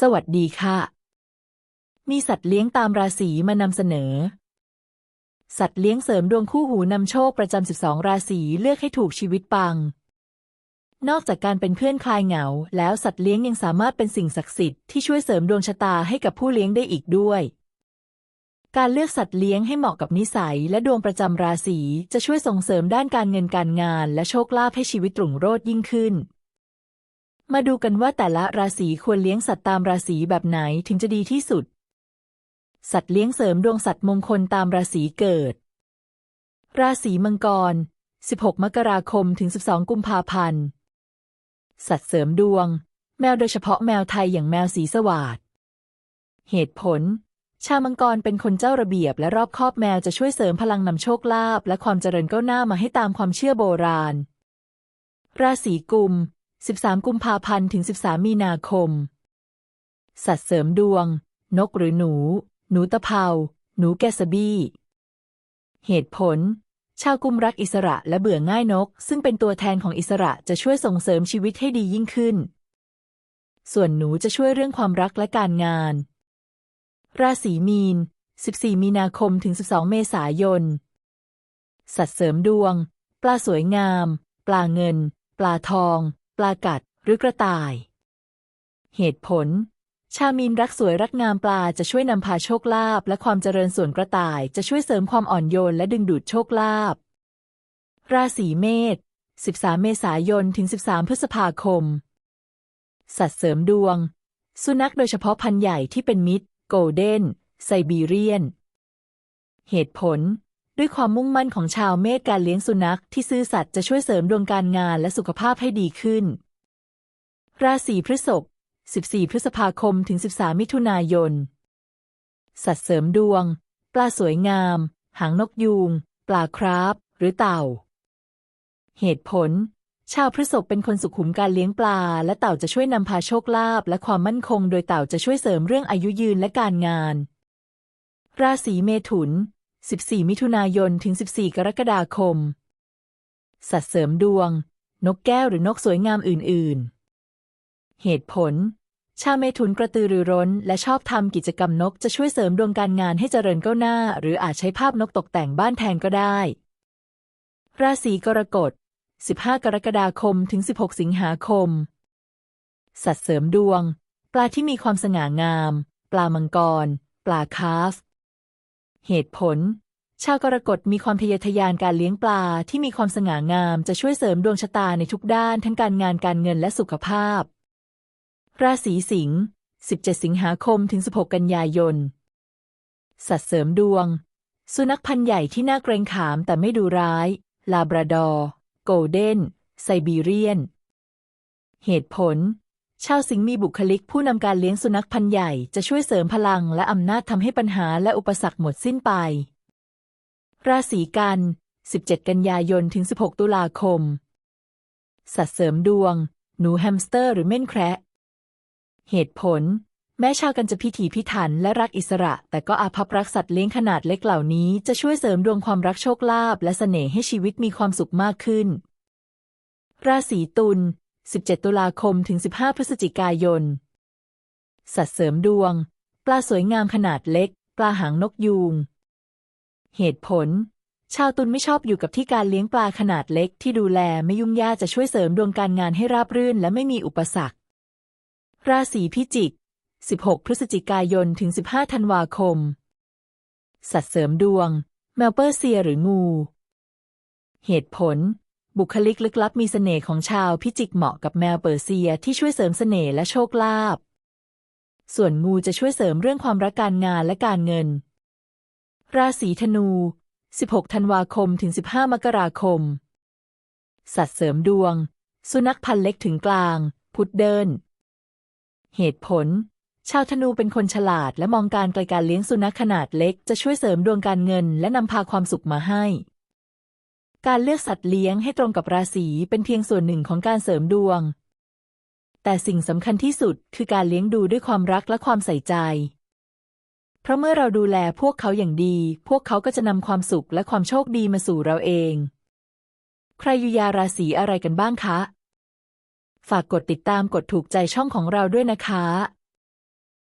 สวัสดีค่ะ มีสัตว์เลี้ยงตามราศีมานำเสนอ สัตว์เลี้ยงเสริมดวงคู่หูนำโชคประจำ 12 ราศีเลือกให้ถูกชีวิตปัง นอกจากการเป็นเพื่อนคลายเหงา แล้วสัตว์เลี้ยงยังสามารถเป็นสิ่งศักดิ์สิทธิ์ที่ช่วยเสริมดวงชะตาให้กับผู้เลี้ยงได้อีกด้วย การเลือกสัตว์เลี้ยงให้เหมาะกับนิสัย และดวงประจำราศีจะช่วยส่งเสริมด้านการเงินการงาน และโชคลาภให้ชีวิตตรุ่งโรจน์ยิ่งขึ้น มาดูกันว่าแต่ละราศีควรเลี้ยงสัตว์ตามราศีแบบไหนถึงจะดีที่สุด สัตว์เลี้ยงเสริมดวงสัตว์มงคลตามราศีเกิด ราศีมังกร 16 มกราคมถึง 12 กุมภาพันธ์ สัตว์เสริมดวง แมวโดยเฉพาะแมวไทยอย่างแมวสีสวาดเหตุผล ชาวมังกรเป็นคนเจ้าระเบียบและรอบคอบแมวจะช่วยเสริมพลังนำโชคลาภและความเจริญก้าวหน้ามาให้ตามความเชื่อโบราณ ราศีกุม 13 กุมภาพันธ์ถึง 13 มีนาคม สัตว์เสริมดวง นกหรือหนู หนูตะเภา หนูแกสบี้ เหตุผล ชาวกุมรักอิสระและเบื่อง่ายนก ซึ่งเป็นตัวแทนของอิสระจะช่วยส่งเสริมชีวิตให้ดียิ่งขึ้น ส่วนหนูจะช่วยเรื่องความรักและการงาน ราศีมีน 14 มีนาคมถึง 12 เมษายน สัตว์เสริมดวง ปลาสวยงาม ปลาเงิน ปลาทอง ลากัดหรือกระต่าย เหตุผล ชาวมีนรักสวยรักงามปลาจะช่วยนำพาโชคลาภและความเจริญส่วนกระต่ายจะช่วยเสริมความอ่อนโยนและดึงดูดโชคลาภ ราศีเมษ 13 เมษายน ถึง 13 พฤษภาคม สัตว์เสริมดวง สุนัขโดยเฉพาะพันธุ์ใหญ่ที่เป็นมิตร โกลเด้น ไซบีเรียน เหตุผล ด้วยความมุ่งมั่นของชาวเมษการเลี้ยงสุนัขที่ซื่อสัตย์จะช่วยเสริมดวงการงานและสุขภาพให้ดีขึ้น ราศีพฤษภ 14 พฤษภาคมถึง 13 มิถุนายน สัตว์เสริมดวง ปลาสวยงาม หางนกยูง ปลาคราฟหรือเต่า เหตุผล ชาวพฤษภเป็นคนสุขุมการเลี้ยงปลา และเต่าจะช่วยนำพาโชคลาภและความมั่นคง โดยเต่าจะช่วยเสริมเรื่องอายุยืนและการงาน ราศีเมถุน 14 มิถุนายน ถึง 14 กรกฎาคม สัตว์เสริมดวง นกแก้วหรือนกสวยงามอื่น ๆ เหตุผล ชาวเมถุนกระตือรือร้น และชอบทำกิจกรรมนกจะช่วยเสริมดวงการงานให้เจริญก้าวหน้า หรืออาจใช้ภาพนกตกแต่งบ้านแทนก็ได้ ราศีกรกฎ 15 กรกฎาคม ถึง 16 สิงหาคม สัตว์เสริมดวง ปลาที่มีความสง่างาม ปลามังกร ปลาคาร์ฟ เหตุผล ชาวกรกฎมีความทะเยอทะยานการเลี้ยงปลาที่มีความสง่างามจะช่วยเสริมดวงชะตาในทุกด้านทั้งการงานการเงินและสุขภาพ ราศีสิงห์ 17 สิงหาคมถึง 16 กันยายน สัตว์เสริมดวง สุนัขพันธุ์ใหญ่ที่น่าเกรงขามแต่ไม่ดูร้าย ลาบราดอร์ โกลเด้น ไซบีเรียน เหตุผล ชาวสิงห์มีบุคลิกผู้นำการเลี้ยงสุนัขพันธุ์ใหญ่จะช่วยเสริมพลังและอำนาจทำให้ปัญหาและอุปสรรคหมดสิ้นไป ราศีกัน 17 กันยายนถึง 16 ตุลาคม สัตว์เสริมดวง หนูแฮมสเตอร์หรือเม่นแคระเหตุผล แม้ชาวกันจะพิถีพิถันและรักอิสระ แต่ก็อาภัพรักสัตว์เลี้ยงขนาดเล็กเหล่านี้จะช่วยเสริมดวงความรักโชคลาภและเสน่ห์ให้ชีวิตมีความสุขมากขึ้น ราศีตุล 17 ตุลาคมถึง 15 พฤศจิกายน สัตว์เสริมดวง ปลาสวยงามขนาดเล็ก ปลาหางนกยูง เหตุผล ชาวตุลไม่ชอบอยู่กับที่การเลี้ยงปลาขนาดเล็กที่ดูแลไม่ยุ่งยากจะช่วยเสริมดวงการงานให้ราบรื่นและไม่มีอุปสรรค ราศีพิจิก 16 พฤศจิกายนถึง 15 ธันวาคม สัตว์เสริมดวง แมวเปอร์เซียหรืองู เหตุผล บุคลิกลึกลับมีเสน่ห์ของชาวพิจิกเหมาะกับแมวเปอร์เซียที่ช่วยเสริมเสน่ห์และโชคลาภ ส่วนงูจะช่วยเสริมเรื่องความรักการงานและการเงิน ราศีธนู 16 ธันวาคมถึง 15 มกราคม สัตว์เสริมดวง สุนัขพันธุ์เล็กถึงกลาง พุดเดิลเหตุผล ชาวธนูเป็นคนฉลาดและมองการไกลการเลี้ยงสุนัขขนาดเล็กจะช่วยเสริมดวงการเงินและนำพาความสุขมาให้ การเลือกสัตว์เลี้ยงให้ตรงกับราศีเป็นเพียงส่วนหนึ่งของการเสริมดวง แต่สิ่งสำคัญที่สุดคือการเลี้ยงดูด้วยความรักและความใส่ใจ เพราะเมื่อเราดูแลพวกเขาอย่างดี พวกเขาก็จะนำความสุขและความโชคดีมาสู่เราเอง ใครอยู่ยาราศีอะไรกันบ้างคะ ฝากกดติดตามกดถูกใจช่องของเราด้วยนะคะ